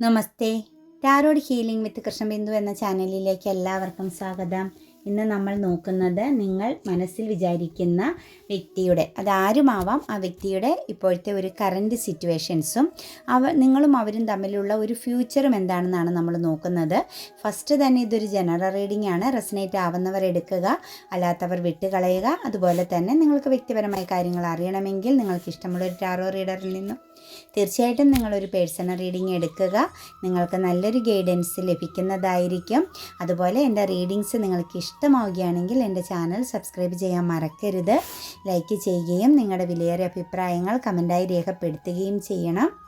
Namaste. Tarot healing with Krishnabindu എന്ന ചാനലിലേക്ക് എല്ലാവർക്കും സ്വാഗതം. ഇന്ന് നമ്മൾ നോക്കുന്നത് നിങ്ങൾ മനസ്സിൽ വിചാരിക്കുന്ന വ്യക്തിയുടെ അതാരുമാവാം ആ വ്യക്തിയുടെ ഇപ്പോഴത്തെ ഒരു കറന്റ് സിറ്റുവേഷൻസും അവ നിങ്ങളും അവരും തമ്മിലുള്ള ഒരു ഫ്യൂച്ചറും എന്താണെന്നാണ് നമ്മൾ നോക്കുന്നത്. ഫസ്റ്റ് തന്നെ ഇതൊരു ജനറൽ റീഡിംഗ് ആണ്. റെസിനേറ്റ് ആവുന്നവർ എടുക്കുക അല്ലാത്തവർ വിട്ടുകളയുക. അതുപോലെ തന്നെ നിങ്ങൾക്ക് വ്യക്തിപരമായ കാര്യങ്ങൾ അറിയണമെങ്കിൽ നിങ്ങൾക്ക് ഇഷ്ടമുള്ള ഒരു ടാറോ റീഡറിൽ നിന്നും തീർച്ചയായിട്ടും നിങ്ങളൊരു പേഴ്സണൽ റീഡിംഗ് എടുക്കുക. നിങ്ങൾക്ക് നല്ലൊരു ഗൈഡൻസ് ലഭിക്കുന്നതായിരിക്കും. അതുപോലെ എന്റെ റീഡിങ്സ് നിങ്ങൾക്ക് ഇഷ്ടമാവുകയാണെങ്കിൽ എന്റെ ചാനൽ സബ്സ്ക്രൈബ് ചെയ്യാൻ മറക്കരുത്. ലൈക്ക് ചെയ്യുകയും നിങ്ങളുടെ വിലയേറിയ അഭിപ്രായങ്ങൾ കമന്റായി രേഖപ്പെടുത്തുകയും ചെയ്യണം.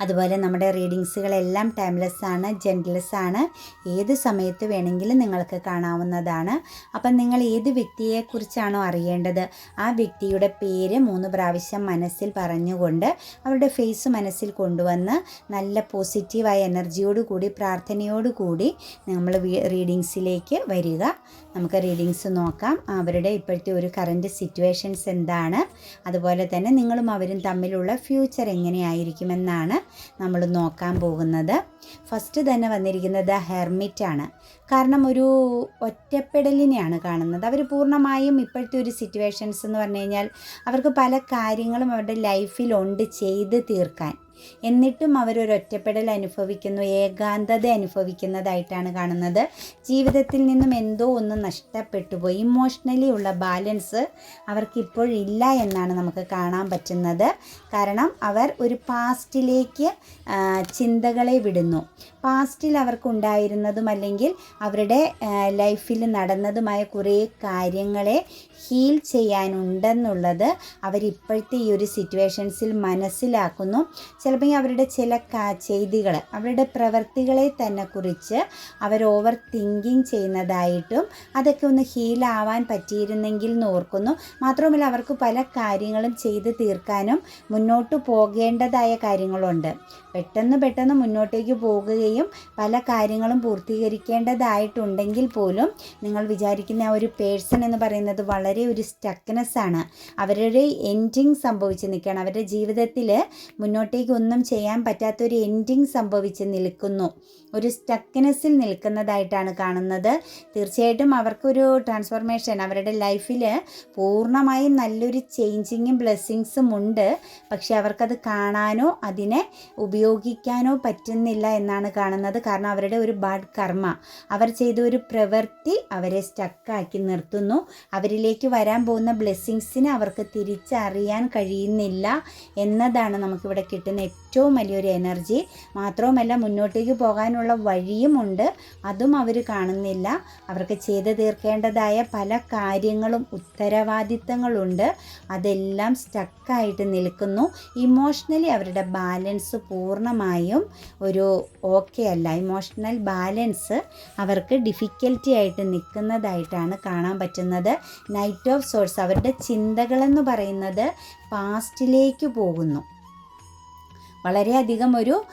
അതുപോലെ നമ്മുടെ റീഡിങ്സുകളെല്ലാം ടൈംലെസ് ആണ് ജെന്റ്ലെസ് ആണ് ഏത് സമയത്ത് വേണമെങ്കിലും നിങ്ങൾക്ക് കാണാവുന്നതാണ്. അപ്പം നിങ്ങൾ ഏത് വ്യക്തിയെക്കുറിച്ചാണോ അറിയേണ്ടത്? ആ വ്യക്തിയുടെ പേര് മൂന്ന് പ്രാവശ്യം മനസ്സിൽ പറഞ്ഞുകൊണ്ട് അവരുടെ ഫേസ് മനസ്സിൽ കൊണ്ടുവന്ന് നല്ല പോസിറ്റീവായ എനർജിയോടുകൂടി പ്രാർത്ഥനയോടുകൂടി നമ്മൾ റീഡിങ്സിലേക്ക് വരിക. നമുക്ക് റീഡിങ്സ് നോക്കാം. അവരുടെ ഇപ്പോഴത്തെ ഒരു കറന്റ് സിറ്റുവേഷൻസ് എന്താണ്? അതുപോലെ തന്നെ നിങ്ങളും അവരും തമ്മിലുള്ള ഫ്യൂച്ചർ എങ്ങനെയായിരിക്കുമെന്നാണ് നമ്മൾ നോക്കാൻ പോകുന്നത്. ഫസ്റ്റ് തന്നെ വന്നിരിക്കുന്നത് ഹെർമിറ്റ് ആണ്. കാരണം ഒരു ഒറ്റപ്പെടലിനെയാണ് കാണുന്നത്. അവർ പൂർണമായും ഇപ്പോഴത്തെ ഒരു സിറ്റുവേഷൻസ് എന്ന് പറഞ്ഞു കഴിഞ്ഞാൽ അവർക്ക് പല കാര്യങ്ങളും അവരുടെ ലൈഫിലുണ്ട് ചെയ്ത് തീർക്കാൻ. എന്നിട്ടും അവരൊരു ഒറ്റപ്പെടൽ അനുഭവിക്കുന്നു ഏകാന്തത അനുഭവിക്കുന്നതായിട്ടാണ് കാണുന്നത്. ജീവിതത്തിൽ നിന്നും എന്തോ ഒന്ന് നഷ്ടപ്പെട്ടു പോയി ഇമോഷണലി ഉള്ള ബാലൻസ് അവർക്കിപ്പോഴില്ല എന്നാണ് നമുക്ക് കാണാൻ പറ്റുന്നത്. കാരണം അവർ ഒരു പാസ്റ്റിലേക്ക് ചിന്തകളെ വിടുന്നു. പാസ്റ്റിൽ അവർക്കുണ്ടായിരുന്നതും അല്ലെങ്കിൽ അവരുടെ ലൈഫിൽ നടന്നതുമായ കുറേ കാര്യങ്ങളെ ഹീൽ ചെയ്യാനുണ്ടെന്നുള്ളത് അവരിപ്പോഴത്തെ ഈ ഒരു സിറ്റുവേഷൻസിൽ മനസ്സിലാക്കുന്നു. ചിലപ്പോൾ അവരുടെ ചില ചെയ്തികൾ അവരുടെ പ്രവൃത്തികളെ തന്നെ കുറിച്ച് അവർ ഓവർ തിങ്കിങ് ചെയ്യുന്നതായിട്ടും അതൊക്കെ ഒന്ന് ഹീലാവാൻ പറ്റിയിരുന്നെങ്കിൽ എന്ന് ഓർക്കുന്നു. മാത്രവുമല്ല അവർക്ക് പല കാര്യങ്ങളും ചെയ്ത് തീർക്കാനും മുന്നോട്ട് പോകേണ്ടതായ കാര്യങ്ങളുണ്ട്. പെട്ടെന്ന് പെട്ടെന്ന് മുന്നോട്ടേക്ക് പോകുകയും പല കാര്യങ്ങളും പൂർത്തീകരിക്കേണ്ടതായിട്ടുണ്ടെങ്കിൽ പോലും നിങ്ങൾ വിചാരിക്കുന്ന ആ ഒരു പേഴ്സൺ എന്ന് പറയുന്നത് വളരെ ഒരു സ്റ്റക്നെസ് ആണ്. അവരുടെ എൻഡിങ് സംഭവിച്ച് നിൽക്കുകയാണ്. അവരുടെ ജീവിതത്തിൽ മുന്നോട്ടേക്ക് ഒന്നും ചെയ്യാൻ പറ്റാത്തൊരു എൻഡിങ് സംഭവിച്ച് നിൽക്കുന്നു. ഒരു സ്റ്റക്നെസ്സിൽ നിൽക്കുന്നതായിട്ടാണ് കാണുന്നത്. തീർച്ചയായിട്ടും അവർക്കൊരു ട്രാൻസ്ഫോർമേഷൻ അവരുടെ ലൈഫിൽ പൂർണമായും നല്ലൊരു ചേഞ്ചിങ്ങും ബ്ലെസ്സിങ്സും ഉണ്ട്. പക്ഷെ അവർക്കത് കാണാനോ അതിനെ ഉപയോഗിക്കാനോ പറ്റുന്നില്ല എന്നാണ് കാണുന്നത്. കാരണം അവരുടെ ഒരു ബാഡ് കർമ്മ. അവർ ചെയ്ത ഒരു പ്രവൃത്തി അവരെ സ്റ്റക്കാക്കി നിർത്തുന്നു. അവരിലേക്ക് വരാൻ പോകുന്ന ബ്ലെസ്സിങ്സിനെ അവർക്ക് തിരിച്ചറിയാൻ കഴിയുന്നില്ല എന്നതാണ് നമുക്കിവിടെ കിട്ടുന്ന ഏറ്റവും വലിയൊരു എനർജി മാത്രവുമല്ല മുന്നോട്ടേക്ക് പോകാനുള്ള വഴിയുമുണ്ട് അതും അവർ കാണുന്നില്ല. അവർക്ക് ചെയ്തു തീർക്കേണ്ടതായ പല കാര്യങ്ങളും ഉത്തരവാദിത്തങ്ങളുണ്ട്. അതെല്ലാം സ്റ്റക്കായിട്ട് നിൽക്കുന്നു. ഇമോഷണലി അവരുടെ ബാലൻസ് പൂർണമായും ഒരു ഓക്കെ അല്ല ഇമോഷണൽ ബാലൻസ് അവർക്ക് ഡിഫിക്കൽറ്റി ആയിട്ട് നിൽക്കുന്നതായിട്ടാണ് കാണാൻ പറ്റുന്നത്. നൈറ്റ് ഓഫ് സോഴ്സ് അവരുടെ ചിന്തകളെന്ന് പറയുന്നത് പാസ്റ്റിലേക്ക് പോകുന്നു. വളരെയധികം ഒരു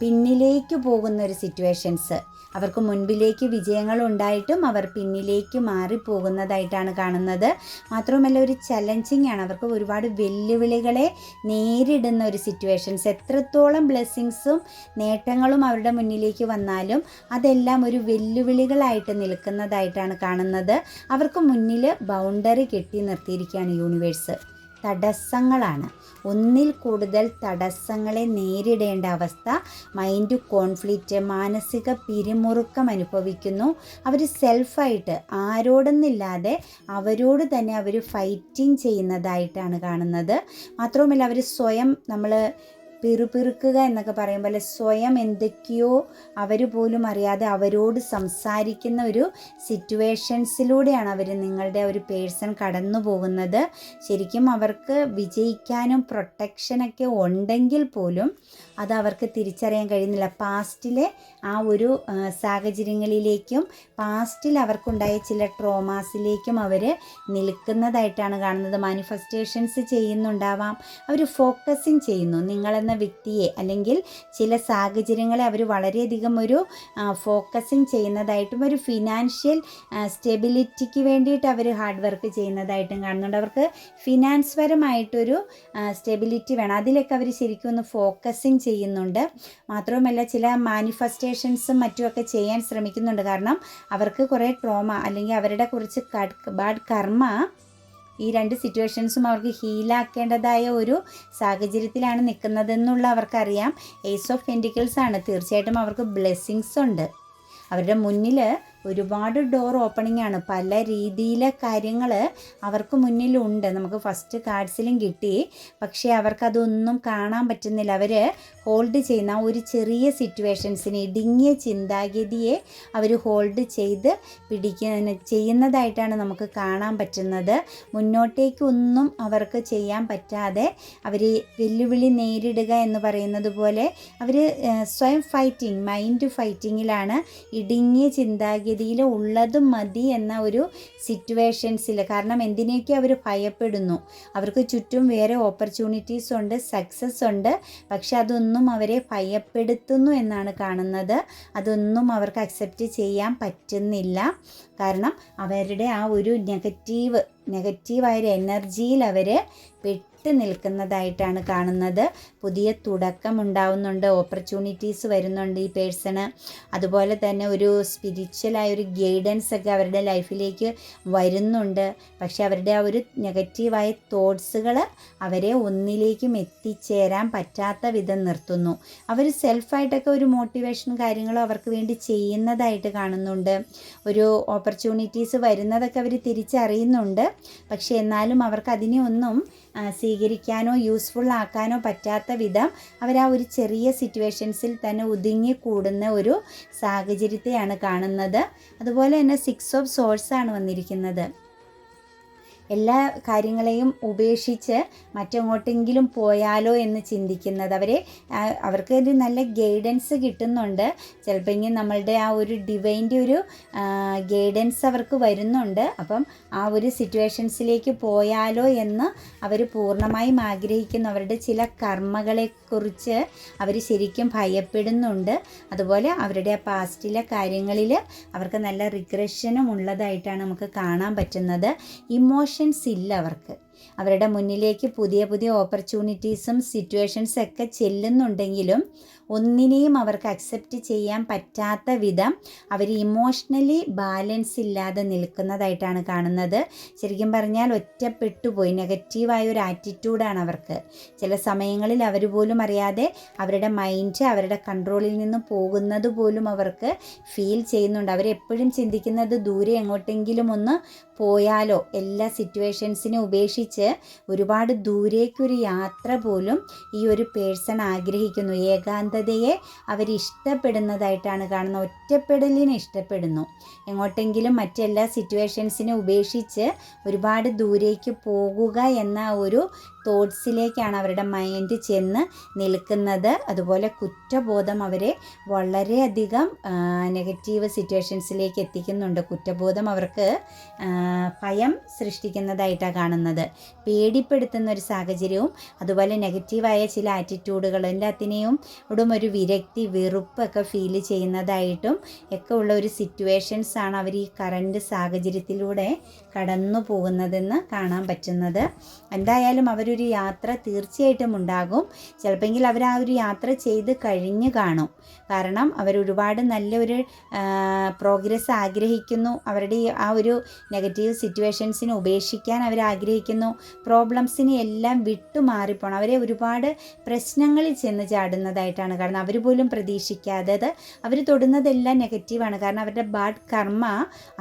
പിന്നിലേക്ക് പോകുന്ന ഒരു സിറ്റുവേഷൻസ് അവർക്ക് മുൻപിലേക്ക് വിജയങ്ങൾ ഉണ്ടായിട്ടും അവർ പിന്നിലേക്ക് മാറിപ്പോകുന്നതായിട്ടാണ് കാണുന്നത്. മാത്രവുമല്ല ഒരു ചലഞ്ചിങ് ആണ്. അവർക്ക് ഒരുപാട് വെല്ലുവിളികളെ നേരിടുന്ന ഒരു സിറ്റുവേഷൻസ് എത്രത്തോളം ബ്ലെസ്സിങ്സും നേട്ടങ്ങളും അവരുടെ മുന്നിലേക്ക് വന്നാലും അതെല്ലാം ഒരു വെല്ലുവിളികളായിട്ട് നിൽക്കുന്നതായിട്ടാണ് കാണുന്നത്. അവർക്ക് മുന്നിൽ ബൗണ്ടറി കെട്ടി നിർത്തിയിരിക്കുകയാണ് യൂണിവേഴ്സ് തടസ്സങ്ങളാണ്. ഒന്നിൽ കൂടുതൽ തടസ്സങ്ങളെ നേരിടേണ്ട അവസ്ഥ മൈൻഡ് കോൺഫ്ലിക്റ്റ് മാനസിക പിരിമുറുക്കം അനുഭവിക്കുന്നു. അവർ സെൽഫായിട്ട് ആരോടൊന്നില്ലാതെ അവരോട് തന്നെ അവർ ഫൈറ്റിംഗ് ചെയ്യുന്നതായിട്ടാണ് കാണുന്നത്. മാത്രവുമല്ല അവർ സ്വയം നമ്മൾ പിറുപിറുക്കുക എന്നൊക്കെ പറയുമ്പോൾ സ്വയം എന്തൊക്കെയോ അവർ പോലും അറിയാതെ അവരോട് സംസാരിക്കുന്ന ഒരു സിറ്റുവേഷൻസിലൂടെയാണ് അവർ നിങ്ങളുടെ ഒരു പേഴ്സൺ കടന്നു പോകുന്നത്. ശരിക്കും അവർക്ക് വിജയിക്കാനും പ്രൊട്ടക്ഷനൊക്കെ ഉണ്ടെങ്കിൽ പോലും അത് അവർക്ക് തിരിച്ചറിയാൻ കഴിയുന്നില്ല. പാസ്റ്റിലെ ആ ഒരു സാഹചര്യങ്ങളിലേക്കും പാസ്റ്റിൽ അവർക്കുണ്ടായ ചില ട്രോമാസിലേക്കും അവർ നിൽക്കുന്നതായിട്ടാണ് കാണുന്നത്. മാനിഫെസ്റ്റേഷൻസ് ചെയ്യുന്നുണ്ടാവാം. അവർ ഫോക്കസിങ് ചെയ്യുന്നു. നിങ്ങളെന്ന വ്യക്തിയെ അല്ലെങ്കിൽ ചില സാഹചര്യങ്ങളെ അവർ വളരെയധികം ഒരു ഫോക്കസിങ് ചെയ്യുന്നതായിട്ടും ഒരു ഫിനാൻഷ്യൽ സ്റ്റെബിലിറ്റിക്ക് വേണ്ടിയിട്ട് അവർ ഹാർഡ് വർക്ക് ചെയ്യുന്നതായിട്ടും കാണുന്നുണ്ട്. അവർക്ക് ഫിനാൻസ് പരമായിട്ടൊരു സ്റ്റെബിലിറ്റി വേണം. അതിലൊക്കെ അവർ ശരിക്കും ഒന്ന് ഫോക്കസിങ് ചെയ്യുന്നുണ്ട്. മാത്രവുമല്ല ചില മാനിഫെസ്റ്റേഷൻസും മറ്റുമൊക്കെ ചെയ്യാൻ ശ്രമിക്കുന്നുണ്ട്. കാരണം അവർക്ക് കുറേ ട്രോമ അല്ലെങ്കിൽ അവരുടെ കുറച്ച് ബാഡ് കർമ്മ ഈ രണ്ട് സിറ്റുവേഷൻസും അവർക്ക് ഹീലാക്കേണ്ടതായ ഒരു സാഹചര്യത്തിലാണ് നിൽക്കുന്നതെന്നുള്ള അവർക്കറിയാം. ഏസ് ഓഫ് പെന്റിക്കിൾസ് ആണ്. തീർച്ചയായിട്ടും അവർക്ക് ബ്ലെസ്സിങ്സ് ഉണ്ട്. അവരുടെ മുന്നിൽ ഒരുപാട് ഡോർ ഓപ്പണിംഗ് ആണ്. പല രീതിയിലെ കാര്യങ്ങൾ അവർക്ക് മുന്നിലുണ്ട്. നമുക്ക് ഫസ്റ്റ് കാർഡ്സിലും കിട്ടി. പക്ഷേ അവർക്കതൊന്നും കാണാൻ പറ്റുന്നില്ല. അവർ ഹോൾഡ് ചെയ്യുന്ന ഒരു ചെറിയ സിറ്റുവേഷൻസിനെ ഇടുങ്ങിയ ചിന്താഗതിയെ അവർ ഹോൾഡ് ചെയ്ത് പിടിക്കുന്ന ചെയ്യുന്നതായിട്ടാണ് നമുക്ക് കാണാൻ പറ്റുന്നത്. മുന്നോട്ടേക്കൊന്നും അവർക്ക് ചെയ്യാൻ പറ്റാതെ അവർ വെല്ലുവിളി നേരിടുക എന്ന് പറയുന്നത് പോലെ അവർ സ്വയം ഫൈറ്റിംഗ് മൈൻഡ് ഫൈറ്റിങ്ങിലാണ് ഇടുങ്ങിയ ചിന്താഗതി ഗതിയിൽ ഉള്ളത് മതി എന്ന ഒരു സിറ്റുവേഷൻസിൽ കാരണം എന്തിനേക്ക് അവർ ഭയപ്പെടുന്നു? അവർക്ക് ചുറ്റും വേറെ ഓപ്പർച്യൂണിറ്റീസ് ഉണ്ട് സക്സസ് ഉണ്ട്. പക്ഷെ അതൊന്നും അവരെ ഭയപ്പെടുത്തുന്നു എന്നാണ് കാണുന്നത്. അതൊന്നും അവർക്ക് അക്സെപ്റ്റ് ചെയ്യാൻ പറ്റുന്നില്ല. കാരണം അവരുടെ ആ ഒരു നെഗറ്റീവ് നെഗറ്റീവായൊരു എനർജിയിൽ അവർ പെട്ട് നിൽക്കുന്നതായിട്ടാണ് കാണുന്നത്. പുതിയ തുടക്കം ഉണ്ടാവുന്നുണ്ട്. ഓപ്പർച്യൂണിറ്റീസ് വരുന്നുണ്ട് ഈ പേഴ്സണ് അതുപോലെ തന്നെ ഒരു സ്പിരിച്വലായ ഒരു ഗൈഡൻസ് ഒക്കെ അവരുടെ ലൈഫിലേക്ക് വരുന്നുണ്ട്. പക്ഷെ അവരുടെ ആ ഒരു നെഗറ്റീവായ തോട്ട്സുകൾ അവരെ ഒന്നിലേക്കും എത്തിച്ചേരാൻ പറ്റാത്ത വിധം നിർത്തുന്നു. അവർ സെൽഫായിട്ടൊക്കെ ഒരു മോട്ടിവേഷൻ കാര്യങ്ങളും അവർക്ക് വേണ്ടി ചെയ്യുന്നതായിട്ട് കാണുന്നുണ്ട്. ഒരു ഓപ്പർച്യൂണിറ്റീസ് വരുന്നതൊക്കെ അവർ തിരിച്ചറിയുന്നുണ്ട്. പക്ഷേ എന്നാലും അവർക്ക് അതിനെ ഒന്നും സ്വീകരിക്കാനോ യൂസ്ഫുൾ ആക്കാനോ പറ്റാത്ത വിധം അവർ ആ ഒരു ചെറിയ സിറ്റുവേഷൻസിൽ തന്നെ ഒതുങ്ങി കൂടുന്ന ഒരു സാഹചര്യത്തെയാണ് കാണുന്നത്. അതുപോലെ തന്നെ സിക്സ് ഓഫ് സോഴ്സ് ആണ് വന്നിരിക്കുന്നത്. എല്ലാ കാര്യങ്ങളെയും ഉപേക്ഷിച്ച് മറ്റെങ്ങോട്ടെങ്കിലും പോയാലോ എന്ന് ചിന്തിക്കുന്നത്. അവരെ അവർക്ക് ഒരു നല്ല ഗൈഡൻസ് കിട്ടുന്നുണ്ട്. ചിലപ്പോൾ നമ്മളുടെ ആ ഒരു ഡിവൈന്റെ ഒരു ഗൈഡൻസ് അവർക്ക് വരുന്നുണ്ട്. അപ്പം ആ ഒരു സിറ്റുവേഷൻസിലേക്ക് പോയാലോ എന്ന് അവർ പൂർണമായും ആഗ്രഹിക്കുന്നു. അവരുടെ ചില കർമ്മകളെക്കുറിച്ച് അവർ ശരിക്കും ഭയപ്പെടുന്നുണ്ട്. അതുപോലെ അവരുടെ ആ പാസ്റ്റിലെ കാര്യങ്ങളിൽ അവർക്ക് നല്ല റിഗ്രഷനും ഉള്ളതായിട്ടാണ് നമുക്ക് കാണാൻ പറ്റുന്നത്. ഇമോഷൻ ഓപ്ഷൻസ് ഇല്ല അവർക്ക്. അവരുടെ മുന്നിലേക്ക് പുതിയ പുതിയ ഓപ്പർച്യൂണിറ്റീസും സിറ്റുവേഷൻസ് ഒക്കെ ചെല്ലുന്നുണ്ടെങ്കിലും ഒന്നിനെയും അവർക്ക് അക്സെപ്റ്റ് ചെയ്യാൻ പറ്റാത്ത വിധം അവർ ഇമോഷണലി ബാലൻസ് ഇല്ലാതെ നിൽക്കുന്നതായിട്ടാണ് കാണുന്നത്. ശരിക്കും പറഞ്ഞാൽ ഒറ്റപ്പെട്ടു പോയി നെഗറ്റീവായ ഒരു ആറ്റിറ്റ്യൂഡാണ് അവർക്ക്. ചില സമയങ്ങളിൽ അവർ പോലും അറിയാതെ അവരുടെ മൈൻഡ് അവരുടെ കൺട്രോളിൽ നിന്ന് പോകുന്നത് പോലും അവർക്ക് ഫീൽ ചെയ്യുന്നുണ്ട്. അവരെപ്പോഴും ചിന്തിക്കുന്നത് ദൂരെ എങ്ങോട്ടെങ്കിലും ഒന്ന് പോയാലോ? എല്ലാ സിറ്റുവേഷൻസിനെ ഉപേക്ഷിച്ച് ഒരുപാട് ദൂരേക്കൊരു യാത്ര പോലും ഈ ഒരു പേഴ്സൺ ആഗ്രഹിക്കുന്നു. ഏകാന്തതയെ അവരിഷ്ടപ്പെടുന്നതായിട്ടാണ് കാണുന്നത്. ഒറ്റപ്പെടലിനെ ഇഷ്ടപ്പെടുന്നു. എങ്ങോട്ടെങ്കിലും മറ്റെല്ലാ സിറ്റുവേഷൻസിനെ ഉപേക്ഷിച്ച് ഒരുപാട് ദൂരേക്ക് പോകുക എന്ന ഒരു തോട്ട്സിലേക്കാണ് അവരുടെ മൈൻഡ് ചെന്ന് നിൽക്കുന്നത്. അതുപോലെ കുറ്റബോധം അവരെ വളരെയധികം നെഗറ്റീവ് സിറ്റുവേഷൻസിലേക്ക് എത്തിക്കുന്നുണ്ട്. കുറ്റബോധം അവർക്ക് ഭയം സൃഷ്ടിക്കുന്നതായിട്ടാണ് കാണുന്നത്. പേടിപ്പെടുത്തുന്ന ഒരു സാഹചര്യവും അതുപോലെ നെഗറ്റീവായ ചില ആറ്റിറ്റ്യൂഡുകൾ എല്ലാത്തിനെയും ഇവിടും ഒരു വിരക്തി വെറുപ്പൊക്കെ ഫീൽ ചെയ്യുന്നതായിട്ടും ഒക്കെ ഉള്ള ഒരു സിറ്റുവേഷൻസ് ആണ് അവർ ഈ കറണ്ട് സാഹചര്യത്തിലൂടെ കടന്നു പോകുന്നതെന്ന് കാണാൻ പറ്റുന്നത്. എന്തായാലും അവർ ഒരു യാത്ര തീർച്ചയായിട്ടും ഉണ്ടാകും. ചിലപ്പോൾ അവർ ആ ഒരു യാത്ര ചെയ്ത് കഴിഞ്ഞ് കാണും. കാരണം അവർ ഒരുപാട് നല്ലൊരു പ്രോഗ്രസ് ആഗ്രഹിക്കുന്നു. അവരുടെ ആ ഒരു നെഗറ്റീവ് സിറ്റുവേഷൻസിനെ ഉപേക്ഷിക്കാൻ അവർ ആഗ്രഹിക്കുന്നു. പ്രോബ്ലംസിനെ എല്ലാം വിട്ടു മാറിപ്പോണം. അവരെ ഒരുപാട് പ്രശ്നങ്ങളിൽ ചെന്ന് ചാടുന്നതായിട്ടാണ്. കാരണം അവർ പോലും പ്രതീക്ഷിക്കാത്തത് അവർ തൊടുന്നതെല്ലാം നെഗറ്റീവാണ് കാരണം അവരുടെ ബാഡ് കർമ്മ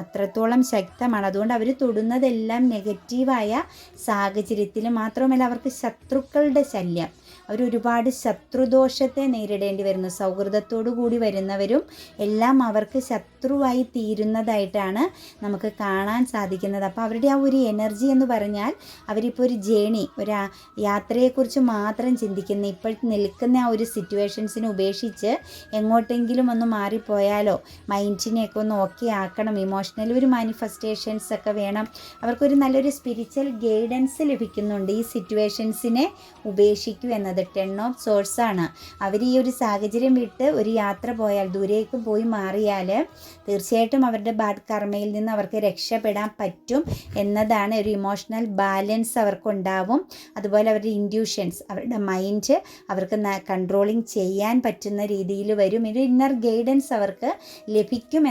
അത്രത്തോളം ശക്തമാണ്. അതുകൊണ്ട് അവർ തൊടുന്നതെല്ലാം നെഗറ്റീവായ സാഹചര്യത്തിൽ മാത്രമല്ല അവർക്ക് ശത്രുക്കളുടെ ശല്യം. അവർ ഒരുപാട് ശത്രുദോഷത്തെ നേരിടേണ്ടി വരുന്നു. സൗഹൃദത്തോടു കൂടി വരുന്നവരും എല്ലാം അവർക്ക് ശത്രുവായി തീരുന്നതായിട്ടാണ് നമുക്ക് കാണാൻ സാധിക്കുന്നത്. അപ്പോൾ അവരുടെ ആ ഒരു എനർജി എന്ന് പറഞ്ഞാൽ അവരിപ്പോൾ ഒരു ജേണി ഒരു യാത്രയെക്കുറിച്ച് മാത്രം ചിന്തിക്കുന്ന ഇപ്പോൾ നിൽക്കുന്ന ആ ഒരു സിറ്റുവേഷൻസിനെ ഉപേക്ഷിച്ച് എങ്ങോട്ടെങ്കിലും ഒന്ന് മാറിപ്പോയാലോ മൈൻഡിനെയൊക്കെ ഒന്ന് ഓക്കെ ആക്കണം ഇമോഷണൽ ഒരു മാനിഫെസ്റ്റേഷൻസ് ഒക്കെ വേണം. അവർക്കൊരു നല്ലൊരു സ്പിരിച്വൽ ഗൈഡൻസ് ലഭിക്കുന്നുണ്ട് ഈ സിറ്റുവേഷൻസിനെ ഉപേക്ഷിക്കൂ എന്നത്. വരുന്നത് ടെൺ ഓഫ് സോഴ്സ് ആണ്. അവർ ഈ ഒരു സാഹചര്യം വിട്ട് ഒരു യാത്ര പോയാൽ ദൂരേക്ക് പോയി മാറിയാൽ തീർച്ചയായിട്ടും അവരുടെ ബാഡ് കർമ്മയിൽ നിന്ന് അവർക്ക് രക്ഷപ്പെടാൻ പറ്റും എന്നതാണ് ഒരു ഇമോഷണൽ ബാലൻസ് അവർക്കുണ്ടാവും. അതുപോലെ അവരുടെ ഇൻഡ്യൂഷൻസ് അവരുടെ മൈൻഡ് അവർക്ക് കൺട്രോളിങ് ചെയ്യാൻ പറ്റുന്ന രീതിയിൽ വരും. ഒരു ഇന്നർ ഗൈഡൻസ് അവർക്ക്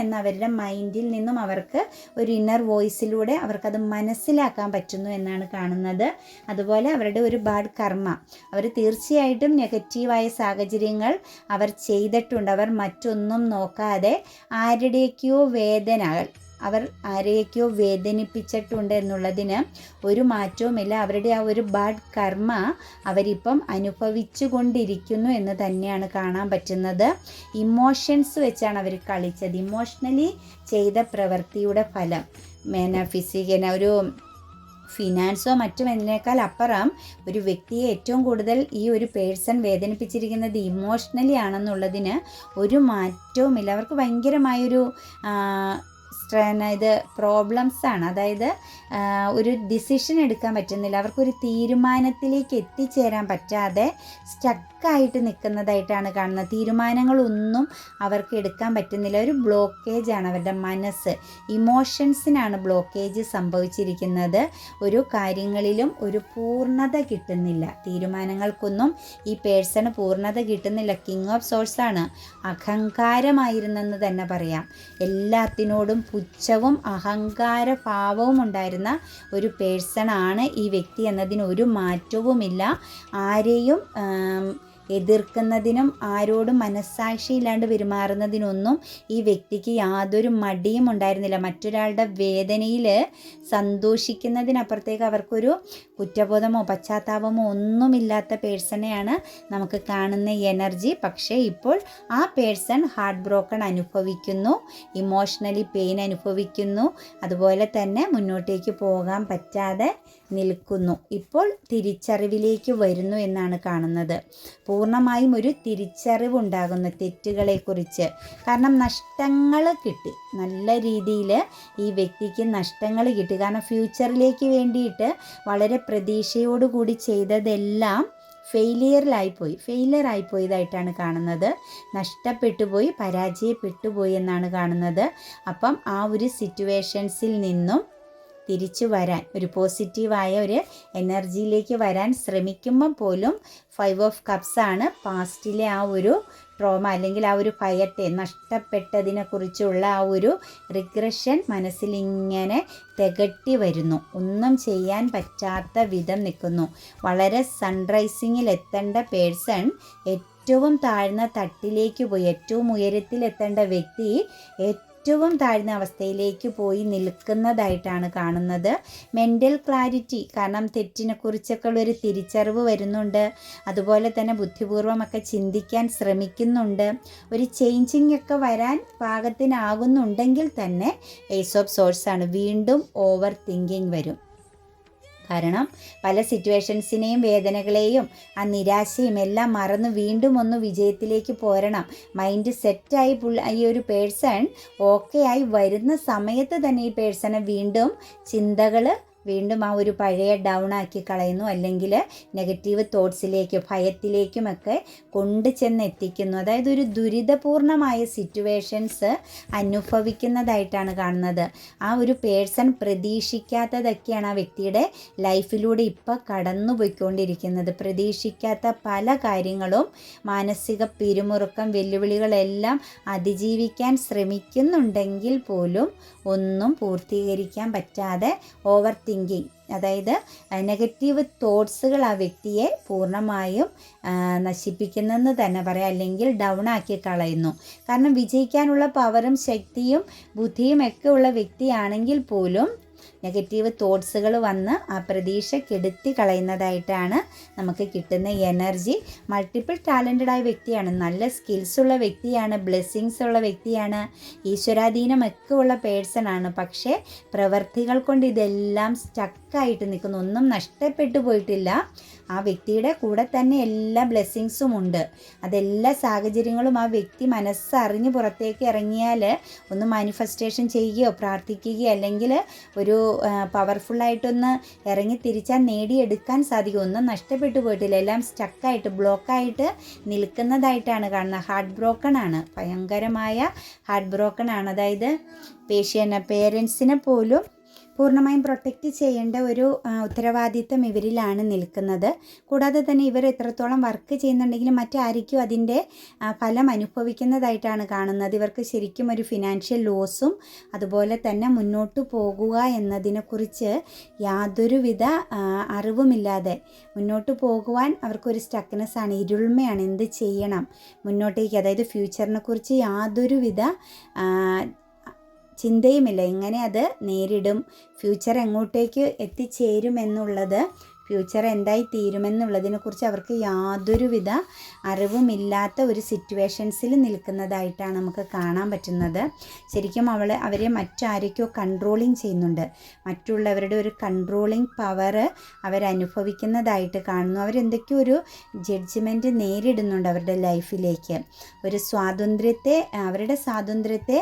എന്ന അവരുടെ മൈൻഡിൽ നിന്നും അവർക്ക് ഒരു ഇന്നർ വോയിസിലൂടെ അവർക്കത് മനസ്സിലാക്കാൻ പറ്റുന്നു എന്നാണ് കാണുന്നത്. അതുപോലെ അവരുടെ ഒരു ബാഡ് കർമ്മ അവർ തീർച്ചയായിട്ടും നെഗറ്റീവായ സാഹചര്യങ്ങൾ അവർ ചെയ്തിട്ടുണ്ട്. അവർ മറ്റൊന്നും നോക്കാതെ ആരുടെയൊക്കെയോ വേദനകൾ അവർ ആരെയൊക്കെയോ വേദനിപ്പിച്ചിട്ടുണ്ട് എന്നുള്ളതിന് ഒരു മാറ്റവുമില്ല. അവരുടെ ആ ഒരു ബാഡ് കർമ്മ അവരിപ്പം അനുഭവിച്ചു കൊണ്ടിരിക്കുന്നു എന്ന് തന്നെയാണ് കാണാൻ പറ്റുന്നത്. ഇമോഷൻസ് വെച്ചാണ് അവർ കളിച്ചത്. ഇമോഷണലി ചെയ്ത പ്രവൃത്തിയുടെ ഫലം മേന ഫിസിക്കന ഒരു ഫിനാൻസോ മറ്റും എന്നതിനേക്കാൾ അപ്പുറം ഒരു വ്യക്തിയെ ഏറ്റവും കൂടുതൽ ഈ ഒരു പേഴ്സൺ വേദനിപ്പിച്ചിരിക്കുന്നത് ഇമോഷണലി ആണെന്നുള്ളതിന് ഒരു മാറ്റവുമില്ല. അവർക്ക് ഭയങ്കരമായൊരു ഇത് പ്രോബ്ലംസ് ആണ്. അതായത് ഒരു ഡിസിഷൻ എടുക്കാൻ പറ്റുന്നില്ല. അവർക്കൊരു തീരുമാനത്തിലേക്ക് എത്തിച്ചേരാൻ പറ്റാതെ സ്റ്റക്കായിട്ട് നിൽക്കുന്നതായിട്ടാണ് കാണുന്നത്. തീരുമാനങ്ങളൊന്നും അവർക്ക് എടുക്കാൻ പറ്റുന്നില്ല. ഒരു ബ്ലോക്കേജ് ആണ് അവരുടെ മനസ്സ്. ഇമോഷൻസിനാണ് ബ്ലോക്കേജ് സംഭവിച്ചിരിക്കുന്നത്. ഒരു കാര്യങ്ങളിലും ഒരു പൂർണത കിട്ടുന്നില്ല. തീരുമാനങ്ങൾക്കൊന്നും ഈ പേഴ്സണ് പൂർണത കിട്ടുന്നില്ല. കിങ് ഓഫ് സോഴ്സ് ആണ്. അഹങ്കാരമായിരുന്നെന്ന് തന്നെ പറയാം. എല്ലാത്തിനോടും പുച്ഛവും അഹങ്കാര ഭാവവും ഉണ്ടായിരുന്ന. ഒരു പേഴ്സണാണ് ഈ വ്യക്തി എന്നതിന് ഒരു മാറ്റവുമില്ല. ആരെയും എതിർക്കുന്നതിനും ആരോടും മനസ്സാക്ഷിയില്ലാണ്ട് പെരുമാറുന്നതിനൊന്നും ഈ വ്യക്തിക്ക് യാതൊരു മടിയും ഉണ്ടായിരുന്നില്ല. മറ്റൊരാളുടെ വേദനയിൽ സന്തോഷിക്കുന്നതിനപ്പുറത്തേക്ക് അവർക്കൊരു കുറ്റബോധമോ പശ്ചാത്താപമോ ഒന്നുമില്ലാത്ത പേഴ്സണെയാണ് നമുക്ക് കാണുന്ന എനർജി. പക്ഷേ ഇപ്പോൾ ആ പേഴ്സൺ ഹാർട്ട് ബ്രോക്കൺ അനുഭവിക്കുന്നു ഇമോഷണലി പെയിൻ അനുഭവിക്കുന്നു. അതുപോലെ തന്നെ മുന്നോട്ടേക്ക് പോകാൻ പറ്റാതെ നിൽക്കുന്നു. ഇപ്പോൾ തിരിച്ചറിവിലേക്ക് വരുന്നു എന്നാണ് കാണുന്നത്. പൂർണമായും ഒരു തിരിച്ചറിവുണ്ടാകുന്നു തെറ്റുകളെക്കുറിച്ച്. കാരണം നഷ്ടങ്ങൾ കിട്ടി. നല്ല രീതിയിൽ ഈ വ്യക്തിക്ക് നഷ്ടങ്ങൾ കിട്ടി. കാരണം ഫ്യൂച്ചറിലേക്ക് വേണ്ടിയിട്ട് വളരെ പ്രതീക്ഷയോടുകൂടി ചെയ്തതെല്ലാം ഫെയിലിയറിലായിപ്പോയി. ഫെയിലിയർ ആയിപ്പോയതായിട്ടാണ് കാണുന്നത്. നഷ്ടപ്പെട്ടു പോയി പരാജയപ്പെട്ടു പോയി എന്നാണ് കാണുന്നത്. അപ്പം ആ ഒരു സിറ്റുവേഷൻസിൽ നിന്നും തിരിച്ചു വരാൻ ഒരു പോസിറ്റീവായ ഒരു എനർജിയിലേക്ക് വരാൻ ശ്രമിക്കുമ്പം പോലും ഫൈവ് ഓഫ് കപ്സ് ആണ് പാസ്റ്റിലെ ആ ഒരു ട്രോമ അല്ലെങ്കിൽ ആ ഒരു ഭയത്തെ നഷ്ടപ്പെട്ടതിനെക്കുറിച്ചുള്ള ആ ഒരു റിഗ്രഷൻ മനസ്സിലിങ്ങനെ തികട്ടി വരുന്നു. ഒന്നും ചെയ്യാൻ പറ്റാത്ത വിധം നിൽക്കുന്നു. വളരെ സൺറൈസിങ്ങിൽ എത്തേണ്ട പേഴ്സൺ ഏറ്റവും താഴ്ന്ന തട്ടിലേക്ക് പോയി ഏറ്റവും ഉയരത്തിൽ എത്തേണ്ട വ്യക്തി ഏറ്റവും താഴ്ന്ന അവസ്ഥയിലേക്ക് പോയി നിൽക്കുന്നതായിട്ടാണ് കാണുന്നത്. മെന്റൽ ക്ലാരിറ്റി കാരണം തെറ്റിനെ തെറ്റിനെക്കുറിച്ചൊക്കെ ഒരു തിരിച്ചറിവ് വരുന്നുണ്ട്. അതുപോലെ തന്നെ ബുദ്ധിപൂർവമൊക്കെ ചിന്തിക്കാൻ ശ്രമിക്കുന്നുണ്ട്. ഒരു ചേഞ്ചിങ് ഒക്കെ വരാൻ പാകത്തിനാകുന്നുണ്ടെങ്കിൽ തന്നെ ഏസ് ഓഫ് സോഴ്സാണ് വീണ്ടും ഓവർ തിങ്കിങ് വരും. കാരണം പല സിറ്റുവേഷൻസിനെയും വേദനകളെയും ആ നിരാശയും എല്ലാം മറന്ന് വീണ്ടും ഒന്ന് വിജയത്തിലേക്ക് പോരണം. മൈൻഡ് സെറ്റായി ഈ ഒരു പേഴ്സൺ ഓക്കെ ആയി വരുന്ന സമയത്ത് തന്നെ ഈ പേഴ്സണെ വീണ്ടും ചിന്തകൾ വീണ്ടും ആ ഒരു പഴയ ഡൗൺ ആക്കി കളയുന്നു. അല്ലെങ്കിൽ നെഗറ്റീവ് തോട്ട്സിലേക്ക് ഭയത്തിലേക്കുമൊക്കെ കൊണ്ടു ചെന്ന് എത്തിക്കുന്നു അതായത് ഒരു ദുരിതപൂർണമായ സിറ്റുവേഷൻസ് അനുഭവിക്കുന്നതായിട്ടാണ് കാണുന്നത്. ആ ഒരു പേഴ്സൺ പ്രതീക്ഷിക്കാത്തതൊക്കെയാണ് ആ വ്യക്തിയുടെ ലൈഫിലൂടെ ഇപ്പോൾ കടന്നു പോയിക്കൊണ്ടിരിക്കുന്നത് പ്രതീക്ഷിക്കാത്ത പല കാര്യങ്ങളും മാനസിക പിരിമുറുക്കം വെല്ലുവിളികളെല്ലാം അതിജീവിക്കാൻ ശ്രമിക്കുന്നുണ്ടെങ്കിൽ പോലും ഒന്നും പൂർത്തീകരിക്കാൻ പറ്റാതെ ഓവർ തിങ്കിങ് അതായത് നെഗറ്റീവ് തോട്ട്സുകൾ ആ വ്യക്തിയെ പൂർണമായും നശിപ്പിക്കുന്നെന്ന് തന്നെ പറയാം. അല്ലെങ്കിൽ ഡൗൺ ആക്കി കളയുന്നു. കാരണം വിജയിക്കാനുള്ള പവറും ശക്തിയും ബുദ്ധിയും ഒക്കെ ഉള്ള വ്യക്തിയാണെങ്കിൽ പോലും നെഗറ്റീവ് തോട്ട്സുകൾ വന്ന് ആ പ്രതീക്ഷ കെടുത്തി കളയുന്നതായിട്ടാണ് നമുക്ക് കിട്ടുന്ന എനർജി മൾട്ടിപ്പിൾ ടാലന്റഡ് ആയ വ്യക്തിയാണ്. നല്ല സ്കിൽസ് ഉള്ള വ്യക്തിയാണ്. ബ്ലെസ്സിങ്സ് ഉള്ള വ്യക്തിയാണ്. ഈശ്വരാധീനമൊക്കെ ഉള്ള പേഴ്സൺ ആണ്. പക്ഷേ പ്രവർത്തികൾ കൊണ്ട് ഇതെല്ലാം സ്റ്റക്കായിട്ട് നിൽക്കുന്നു. ഒന്നും നഷ്ടപ്പെട്ടു പോയിട്ടില്ല. ആ വ്യക്തിയുടെ കൂടെ തന്നെ എല്ലാ ബ്ലെസ്സിങ്സും ഉണ്ട്. അതെല്ലാ സാഹചര്യങ്ങളും ആ വ്യക്തി മനസ്സറിഞ്ഞ് പുറത്തേക്ക് ഇറങ്ങിയാൽ ഒന്ന് മാനിഫെസ്റ്റേഷൻ ചെയ്യുകയോ പ്രാർത്ഥിക്കുകയോ അല്ലെങ്കിൽ ഒരു പവർഫുള്ളായിട്ടൊന്ന് ഇറങ്ങി തിരിച്ചാൽ നേടിയെടുക്കാൻ സാധിക്കും. ഒന്നും നഷ്ടപ്പെട്ടു പോയിട്ടില്ല. എല്ലാം സ്റ്റക്കായിട്ട് ബ്ലോക്കായിട്ട് നിൽക്കുന്നതായിട്ടാണ് കാണുന്നത്. ഹാർട്ട് ബ്രോക്കൺ ആണ്. ഭയങ്കരമായ ഹാർട്ട് ബ്രോക്കൺ ആണ്. അതായത് പേഷ്യൻ പേരൻസിനെ പോലും പൂർണമായും പ്രൊട്ടക്റ്റ് ചെയ്യേണ്ട ഒരു ഉത്തരവാദിത്തം ഇവരിലാണ് നിൽക്കുന്നത്. കൂടാതെ തന്നെ ഇവർ എത്രത്തോളം വർക്ക് ചെയ്യുന്നുണ്ടെങ്കിലും മറ്റാരിക്കും അതിന്റെ ഫലം അനുഭവിക്കുന്നതായിട്ടാണ് കാണുന്നത്. ഇവർക്ക് ശരിക്കും ഒരു ഫിനാൻഷ്യൽ ലോസും അതുപോലെ തന്നെ മുന്നോട്ട് പോകുക എന്നതിനെക്കുറിച്ച് യാതൊരുവിധ അറിവുമില്ലാതെ മുന്നോട്ട് പോകുവാൻ അവർക്കൊരു സ്റ്റക്നെസ് ആണ് ഇരുൾമയാണ്. എന്ത് ചെയ്യണം മുന്നോട്ടേക്ക്? അതായത് ഫ്യൂച്ചറിനെ കുറിച്ച് യാതൊരുവിധ ചിന്തയുമില്ല. എങ്ങനെ അത് നേരിടും. ഫ്യൂച്ചർ എങ്ങോട്ടേക്ക് എത്തിച്ചേരുമെന്നുള്ളത് ഫ്യൂച്ചർ എന്തായി തീരുമെന്നുള്ളതിനെക്കുറിച്ച് അവർക്ക് യാതൊരുവിധ അറിവുമില്ലാത്ത ഒരു സിറ്റുവേഷൻസിൽ നിൽക്കുന്നതായിട്ടാണ് നമുക്ക് കാണാൻ പറ്റുന്നത്. ശരിക്കും അവൾ അവരെ മറ്റാരൊക്കെയോ കൺട്രോളിങ് ചെയ്യുന്നുണ്ട്. മറ്റുള്ളവരുടെ ഒരു കൺട്രോളിങ് പവർ അവരനുഭവിക്കുന്നതായിട്ട് കാണുന്നു. അവരെന്തൊക്കെയോ ഒരു ജഡ്ജ്മെന്റ് നേരിടുന്നുണ്ട് അവരുടെ ലൈഫിലേക്ക് ഒരു സ്വാതന്ത്ര്യത്തെ അവരുടെ സ്വാതന്ത്ര്യത്തെ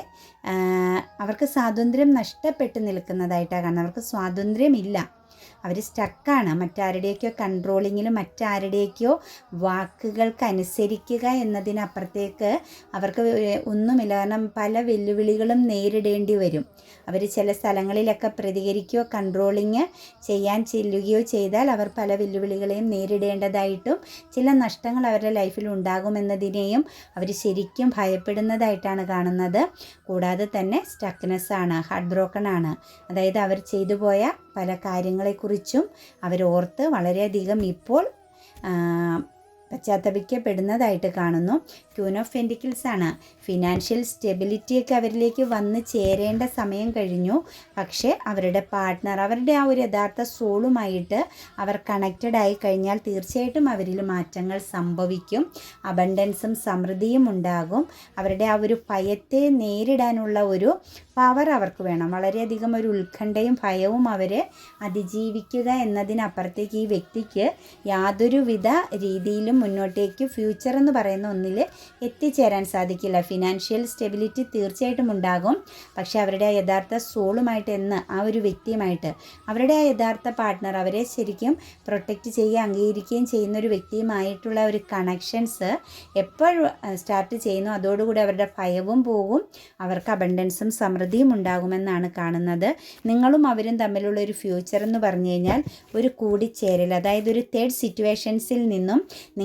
അവർക്ക് സ്വാതന്ത്ര്യം നഷ്ടപ്പെട്ട് നിൽക്കുന്നതായിട്ടാണ് കാണുന്നത്. അവർക്ക് സ്വാതന്ത്ര്യമില്ല. അവർ സ്റ്റക്കാണ് മറ്റാരുടെയൊക്കെയോ കൺട്രോളിങ്ങിലും മറ്റാരുടെയൊക്കെയോ വാക്കുകൾക്ക് അനുസരിക്കുക എന്നതിനപ്പുറത്തേക്ക് അവർക്ക് ഒന്നുമില്ല. കാരണം പല വെല്ലുവിളികളും നേരിടേണ്ടി വരും. അവർ ചില സ്ഥലങ്ങളിലൊക്കെ പ്രതികരിക്കുകയോ കൺട്രോളിങ് ചെയ്യാൻ ചെല്ലുകയോ ചെയ്താൽ അവർ പല വെല്ലുവിളികളെയും നേരിടേണ്ടതായിട്ടും ചില നഷ്ടങ്ങൾ അവരുടെ ലൈഫിൽ ഉണ്ടാകുമെന്നതിനെയും അവർ ശരിക്കും ഭയപ്പെടുന്നതായിട്ടാണ് കാണുന്നത്. കൂടാതെ തന്നെ സ്റ്റക്നെസ് ആണ് ഹാർട്ട് ബ്രോക്കൺ ആണ്. അതായത് അവർ ചെയ്തു പോയ പല കാര്യങ്ങളെക്കുറിച്ചും അവരോർത്ത് വളരെയധികം ഇപ്പോൾ പശ്ചാത്തപിക്കപ്പെടുന്നതായിട്ട് കാണുന്നു. ക്യൂൻ ഓഫ് പെന്റിക്കിൾസ് ആണ്. ഫിനാൻഷ്യൽ സ്റ്റെബിലിറ്റിയൊക്കെ അവരിലേക്ക് വന്ന് ചേരേണ്ട സമയം കഴിഞ്ഞു. പക്ഷേ അവരുടെ പാർട്ട്ണർ അവരുടെ ആ ഒരു യഥാർത്ഥ സോളുമായിട്ട് അവർ കണക്റ്റഡ് ആയി കഴിഞ്ഞാൽ തീർച്ചയായിട്ടും അവരിൽ മാറ്റങ്ങൾ സംഭവിക്കും. അബണ്ടൻസും സമൃദ്ധിയും ഉണ്ടാകും. അവരുടെ ആ ഒരു ഭയത്തെ നേരിടാനുള്ള ഒരു പവർ അവർക്ക് വേണം. വളരെയധികം ഒരു ഉത്കണ്ഠയും ഭയവും അവരെ അതിജീവിക്കുക എന്നതിനപ്പുറത്തേക്ക് ഈ വ്യക്തിക്ക് യാതൊരുവിധ രീതിയിലും മുന്നോട്ടേക്ക് ഫ്യൂച്ചർ എന്ന് പറയുന്ന ഒന്നിൽ എത്തിച്ചേരാൻ സാധിക്കില്ല. ഫിനാൻഷ്യൽ സ്റ്റെബിലിറ്റി തീർച്ചയായിട്ടും ഉണ്ടാകും. പക്ഷേ അവരുടെ ആ യഥാർത്ഥ സോളുമായിട്ട് എന്ന് ആ ഒരു വ്യക്തിയുമായിട്ട് അവരുടെ ആ യഥാർത്ഥ പാർട്ട്ണർ അവരെ ശരിക്കും പ്രൊട്ടക്റ്റ് ചെയ്യുകയും അംഗീകരിക്കുകയും ചെയ്യുന്ന ഒരു വ്യക്തിയുമായിട്ടുള്ള ഒരു കണക്ഷൻസ് എപ്പോൾ സ്റ്റാർട്ട് ചെയ്യുന്നു അതോടുകൂടി അവരുടെ ഭയവും പോകും അവർക്ക് അബണ്ടൻസും സമൃദ്ധിയും ഉണ്ടാകുമെന്നാണ് കാണുന്നത്. നിങ്ങളും അവരും തമ്മിലുള്ള ഒരു ഫ്യൂച്ചർ എന്ന് പറഞ്ഞു കഴിഞ്ഞാൽ ഒരു കൂടിച്ചേരൽ അതായത് ഒരു തേർഡ് സിറ്റുവേഷൻസിൽ നിന്നും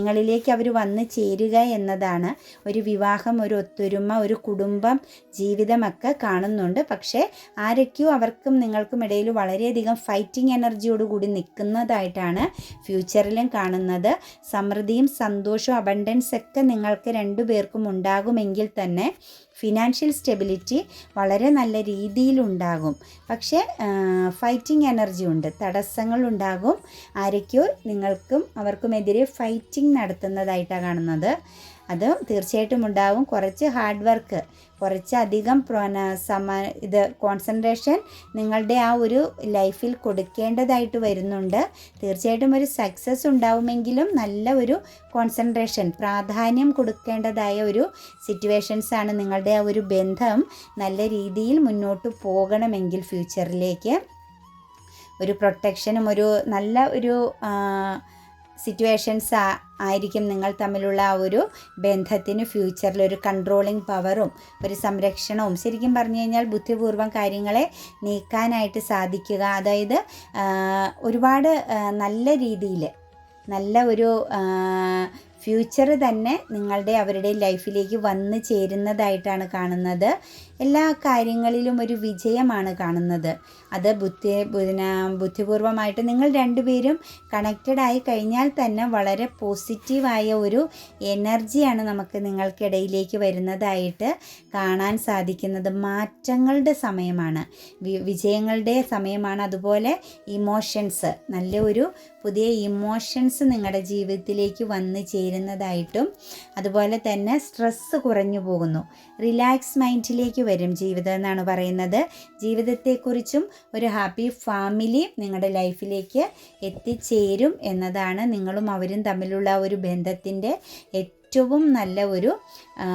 നിങ്ങളിലേക്ക് അവർ വന്ന് ചേരുക എന്നതാണ് ഒരു വിവാഹം ഒരു ഒത്തൊരുമ ഒരു കുടുംബം ജീവിതമൊക്കെ കാണുന്നുണ്ട്. പക്ഷേ ആരൊക്കെയോ അവർക്കും നിങ്ങൾക്കും ഇടയിൽ വളരെയധികം ഫൈറ്റിംഗ് എനർജിയോടുകൂടി നിൽക്കുന്നതായിട്ടാണ് ഫ്യൂച്ചറിലും കാണുന്നത്. സമൃദ്ധിയും സന്തോഷവും അബണ്ടൻസ് ഒക്കെ നിങ്ങൾക്ക് രണ്ടു പേർക്കും ഉണ്ടാകുമെങ്കിൽ തന്നെ ഫിനാൻഷ്യൽ സ്റ്റെബിലിറ്റി വളരെ നല്ല രീതിയിലുണ്ടാകും. പക്ഷേ ഫൈറ്റിംഗ് എനർജി ഉണ്ട്. തടസ്സങ്ങളുണ്ടാകും ആരൊക്കെയോ നിങ്ങൾക്കും അവർക്കുമെതിരെ ഫൈറ്റിംഗ് നടത്തുന്നതായിട്ടാണ് കാണുന്നത്. അത് തീർച്ചയായിട്ടും ഉണ്ടാവും. കുറച്ച് ഹാർഡ് വർക്ക് കുറച്ചധികം സമ ഇത് കോൺസെൻട്രേഷൻ നിങ്ങളുടെ ആ ഒരു ലൈഫിൽ കൊടുക്കേണ്ടതായിട്ട് വരുന്നുണ്ട്. തീർച്ചയായിട്ടും ഒരു സക്സസ് ഉണ്ടാവുമെങ്കിലും നല്ല ഒരു കോൺസെൻട്രേഷൻ പ്രാധാന്യം കൊടുക്കേണ്ടതായ ഒരു സിറ്റുവേഷൻസ് ആണ് നിങ്ങളുടെ ആ ഒരു ബന്ധം. നല്ല രീതിയിൽ മുന്നോട്ട് പോകണമെങ്കിൽ ഫ്യൂച്ചറിലേക്ക് ഒരു പ്രൊട്ടക്ഷനും ഒരു നല്ല ഒരു സിറ്റുവേഷൻസ് ആയിരിക്കും നിങ്ങൾ തമ്മിലുള്ള ആ ഒരു ബന്ധത്തിന് ഫ്യൂച്ചറിൽ ഒരു കൺട്രോളിങ് പവറും ഒരു സംരക്ഷണവും. ശരിക്കും പറഞ്ഞു കഴിഞ്ഞാൽ ബുദ്ധിപൂർവം കാര്യങ്ങളെ നീക്കാനായിട്ട് സാധിക്കുക അതായത് ഒരുപാട് നല്ല രീതിയിൽ നല്ല ഒരു ഫ്യൂച്ചർ തന്നെ നിങ്ങളുടെ അവരുടെ ലൈഫിലേക്ക് വന്ന് ചേരുന്നതായിട്ടാണ് കാണുന്നത്. എല്ലാ കാര്യങ്ങളിലും ഒരു വിജയമാണ് കാണുന്നത്. അത് ബുദ്ധി ബുദ്ധിപൂർവമായിട്ട് നിങ്ങൾ രണ്ടുപേരും കണക്റ്റഡ് ആയി കഴിഞ്ഞാൽ തന്നെ വളരെ പോസിറ്റീവായ ഒരു എനർജിയാണ് നമുക്ക് നിങ്ങൾക്കിടയിലേക്ക് വരുന്നതായിട്ട് കാണാൻ സാധിക്കുന്നത്. മാറ്റങ്ങളുടെ സമയമാണ്. വിജയങ്ങളുടെ സമയമാണ്. അതുപോലെ ഇമോഷൻസ് നല്ല ഒരു പുതിയ ഇമോഷൻസ് നിങ്ങളുടെ ജീവിതത്തിലേക്ക് വന്നു ചേരുന്നതായിട്ടും അതുപോലെ തന്നെ സ്ട്രെസ്സ് കുറഞ്ഞു പോകുന്നു. റിലാക്സ് മൈൻഡിലേക്ക് വരും ജീവിതം എന്നാണ് പറയുന്നത്. ജീവിതത്തെക്കുറിച്ചും ഒരു ഹാപ്പി ഫാമിലി നിങ്ങളുടെ ലൈഫിലേക്ക് എത്തിച്ചേരും എന്നതാണ് നിങ്ങളും അവരും തമ്മിലുള്ള ഒരു ബന്ധത്തിന്റെ ഏറ്റവും നല്ല ഒരു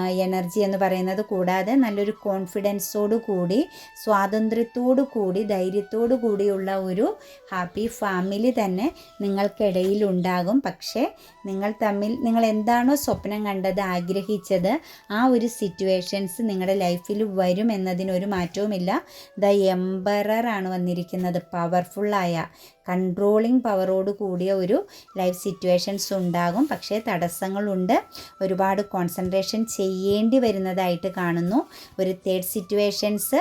എനർജി എന്ന് പറയുന്നത് കൂടാതെ നല്ലൊരു കോൺഫിഡൻസോടു കൂടി സ്വാതന്ത്ര്യത്തോടു കൂടി ധൈര്യത്തോടു കൂടിയുള്ള ഒരു ഹാപ്പി ഫാമിലി തന്നെ നിങ്ങൾക്കിടയിൽ ഉണ്ടാകും. പക്ഷേ നിങ്ങൾ തമ്മിൽ നിങ്ങൾ എന്താണോ സ്വപ്നം കണ്ടത് ആഗ്രഹിച്ചത് ആ ഒരു സിറ്റുവേഷൻസ് നിങ്ങളുടെ ലൈഫിൽ വരും എന്നതിനൊരു മാറ്റവുമില്ല. ദ എംബറർ ആണ് വന്നിരിക്കുന്നത്. പവർഫുള്ളായ കൺട്രോളിങ് പവറോട് കൂടിയ ഒരു ലൈഫ് സിറ്റുവേഷൻസ് ഉണ്ടാകും. പക്ഷേ തടസ്സങ്ങളുണ്ട്. ഒരുപാട് കോൺസെൻട്രേഷൻ ചെയ്യേണ്ടി വരുന്നതായിട്ട് കാണുന്നു. ഒരു തേർഡ് സിറ്റുവേഷൻസ്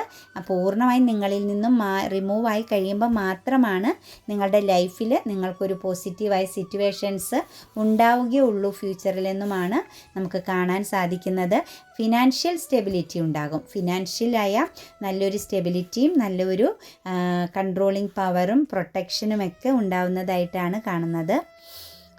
പൂർണമായും നിങ്ങളിൽ നിന്നും മാ റിമൂവ് ആയി കഴിയുമ്പോൾ മാത്രമാണ് നിങ്ങളുടെ ലൈഫിൽ നിങ്ങൾക്കൊരു പോസിറ്റീവായ സിറ്റുവേഷൻസ് ഉണ്ടാവുകയുള്ളൂ ഫ്യൂച്ചറിലെന്നുമാണ് നമുക്ക് കാണാൻ സാധിക്കുന്നത്. ഫിനാൻഷ്യൽ സ്റ്റെബിലിറ്റി ഉണ്ടാകും. ഫിനാൻഷ്യലായ നല്ലൊരു സ്റ്റെബിലിറ്റിയും നല്ലൊരു കൺട്രോളിങ് പവറും പ്രൊട്ടക്ഷനുമൊക്കെ ഉണ്ടാവുന്നതായിട്ടാണ് കാണുന്നത്.